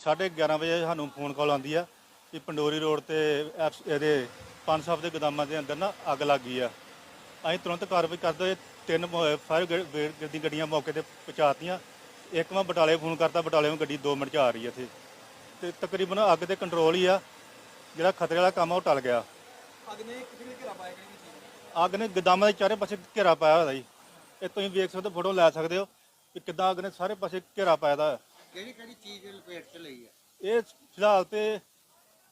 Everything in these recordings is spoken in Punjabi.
11:30 ਵਜੇ ਸਾਨੂੰ ਫੋਨ ਕਾਲ ਆਉਂਦੀ ਆ ਕਿ ਪੰਡੋਰੀ ਰੋਡ ਤੇ ਐਫ- ਇਹਦੇ ਪੰਜ ਸਾਹਿਬ ਦੇ ਗੋਦਾਮਾਂ ਦੇ ਅੰਦਰ ਨਾ ਅੱਗ ਲੱਗ ਗਈ ਆ। ਅਸੀਂ ਤੁਰੰਤ ਕਾਰਵਾਈ ਕਰਦੇ ਹੋਏ ਤਿੰਨ ਫਾਇਰ ਬ੍ਰਿਗੇਡ ਦੀ ਗੱਡੀਆਂ ਮੌਕੇ ਤੇ ਪਹੁੰਚਾਤੀਆਂ। ਇੱਕ ਮੈਂ ਬਟਾਲੇ ਫੋਨ ਕਰਤਾ ਬਟਾਲੇ ਗੱਡੀ 2 ਮਿੰਟ ਚ ਆ ਰਹੀ ਹੈ ਇੱਥੇ। ਤੇ ਤਕਰੀਬਨ ਅੱਗ ਤੇ ਕੰਟਰੋਲ ਹੀ ਆ ਜਿਹੜਾ ਖਤਰੇ ਵਾਲਾ ਕੰਮ ਆ ਉਹ ਟਲ ਗਿਆ। ਅੱਗ ਨੇ ਕਿਹੜੀ ਘੇਰਾ ਪਾਇਆ ਕਿਹੜੀ ਚੀਜ਼ ਅੱਗ ਨੇ ਗੋਦਾਮਾਂ ਦੇ ਚਾਰੇ ਪਾਸੇ ਘੇਰਾ ਪਾਇਆ ਹੋਇਆ ਜੀ। ਇਹ ਤੁਸੀਂ ਵੇਖ ਸਕਦੇ ਫੋਟੋ ਲੈ ਸਕਦੇ ਹੋ ਕਿ ਕਿੱਦਾਂ ਅੱਗ ਨੇ ਸਾਰੇ ਪਾਸੇ ਘੇਰਾ ਪਾਇਆ ਦਾ। ਕਿਹੜੀ ਕਿਹੜੀ ਚੀਜ਼ ਲਪੇਟ ਚ ਲਈ ਹੈ ਇਹ ਫਿਲਹਾਲ ਤੇ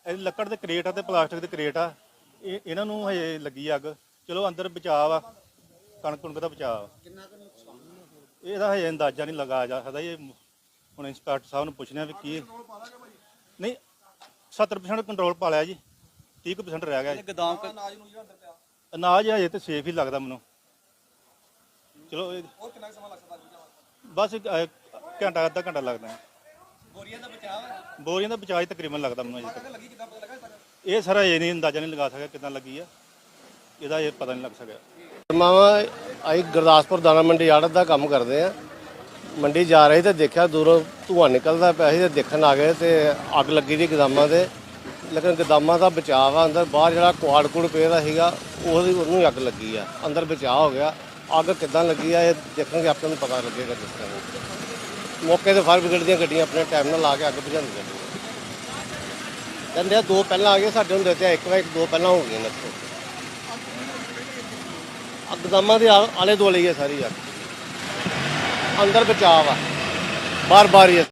ਇਹ ਲੱਕੜ ਦੇ ਕਰੇਟ ਆ ਤੇ ਪਲਾਸਟਿਕ ਦੇ ਕਰੇਟ ਆ। ਇਹ ਇਹਨਾਂ ਨੂੰ ਹਜੇ ਲੱਗੀ ਅੱਗ। ਚਲੋ ਅੰਦਰ ਬਚਾਅ ਆ। ਕਣਕ ਕੁਣਕ ਦਾ ਬਚਾਅ ਆ। ਕਿੰਨਾ ਕੁ ਨੁਕਸਾਨ ਇਹਦਾ ਹਜੇ ਅੰਦਾਜ਼ਾ ਨਹੀਂ ਲਗਾਇਆ ਜਾ ਸਕਦਾ। ਇਹ ਹੁਣ ਇੰਸਪੈਕਟਰ ਸਾਹਿਬ ਨੂੰ ਪੁੱਛਣਾ ਵੀ ਕੀ ਨਹੀਂ 70% ਕੰਟਰੋਲ ਪਾ ਲਿਆ ਜੀ। 30% ਰਹਿ ਗਿਆ ਜੀ। ਗਦਾਮ ਅਨਾਜ ਨੂੰ ਜਿਹੜਾ ਅੰਦਰ ਪਿਆ। ਅਨਾਜ ਹਜੇ ਤੇ ਸੇਫ ਹੀ ਲੱਗਦਾ ਮੈਨੂੰ। ਚਲੋ ਇਹ ਹੋਰ ਕਿੰਨਾ ਕੁ ਸਮਾਂ ਲੱਗ ਸਕਦਾ ਜੀ ਬਸ ਇੱਕ, ਅਹ, ਘੰਟਾ ਅੱਧਾ ਘੰਟਾ ਲੱਗਦਾ। ਹੈ। ਬੋਰੀਆਂ ਦਾ ਬਚਾਅ ਹੈ ਬੋਰੀਆਂ ਦਾ ਬਚਾਅ ਹੀ ਤਕਰੀਬਨ ਲੱਗਦਾ ਮੈਨੂੰ ਅਜੇ ਤੱਕ ਅੱਗ ਲੱਗੀ ਕਿੱਦਾਂ ਪਤਾ ਲੱਗਾ ਤੱਕ। ਇਹ ਸਾਰਾ ਇਹ ਨਹੀਂ ਅੰਦਾਜ਼ਾ ਨਹੀਂ ਲਗਾ ਸਕਿਆ ਕਿਦਾਂ ਲੱਗੀ ਆ। ਇਹਦਾ ਇਹ ਪਤਾ ਨਹੀਂ ਲੱਗ ਸਕਿਆ। ਮਾਵਾ ਅਸੀਂ ਗੁਰਦਾਸਪੁਰ ਦਾਣਾ ਮੰਡੀ ਆੜਤ ਦਾ ਕੰਮ ਕਰਦੇ ਆ। ਮੰਡੀ ਜਾ ਰਹੀ ਤੇ ਦੇਖਿਆ ਦੂਰੋਂ ਧੂੰਆਂ ਨਿਕਲਦਾ ਪਿਆ ਸੀ ਤੇ ਦੇਖਣ ਆ ਗਏ ਤੇ ਅੱਗ ਲੱਗੀ ਦੀ ਗਦਾਮਾਂ ਦੇ ਲੇਕਿਨ ਗਦਾਮਾਂ ਦਾ ਬਚਾਅ ਆ ਅੰਦਰ ਬਾਹਰ ਜਿਹੜਾ ਕੁਆੜ ਕੁੜ ਪਿਆ ਸੀਗਾ ਉਹਦੀ ਉਹਨੂੰ ਅੱਗ ਲੱਗੀ ਆ। ਅੰਦਰ ਬਚਾਅ ਹੋ ਗਿਆ। ਅੱਗ ਕਿੱਦਾਂ ਲੱਗੀ ਆ ਇਹ ਦੇਖਾਂਗੇ ਆਪਾਂ ਨੂੰ ਪਤਾ ਲੱਗੇਗਾ ਜਿਸ ਤਰ੍ਹਾਂ ਮੌਕੇ ਤੇ ਫਾਇਰ ਬ੍ਰਿਗੇਡ ਦੀਆਂ ਗੱਡੀਆਂ ਆਪਣੇ ਟਾਈਮ ਨਾਲ ਲਾ ਕੇ ਅੱਗ ਬੁਝਾਉਂਦੀਆਂ ਕਹਿੰਦੇ ਆ, ਦੋ ਪਹਿਲਾਂ ਆ ਗਏ ਸਾਡੇ ਹੁੰਦੇ ਤੇ ਇੱਕ ਵਾਰ ਇੱਕ ਦੋ ਪਹਿਲਾਂ ਹੋ ਗਈਆਂ ਨੇ ਇੱਥੇ। ਅਕਦਮਾਂ ਦੇ ਆਲੇ ਦੁਆਲੇ ਹੀ ਹੈ ਸਾਰੀ ਅੱਗ। ਅੰਦਰ ਬਚਾਅ ਆ ਬਾਰ ਬਾਰ ਹੀ ਹੈ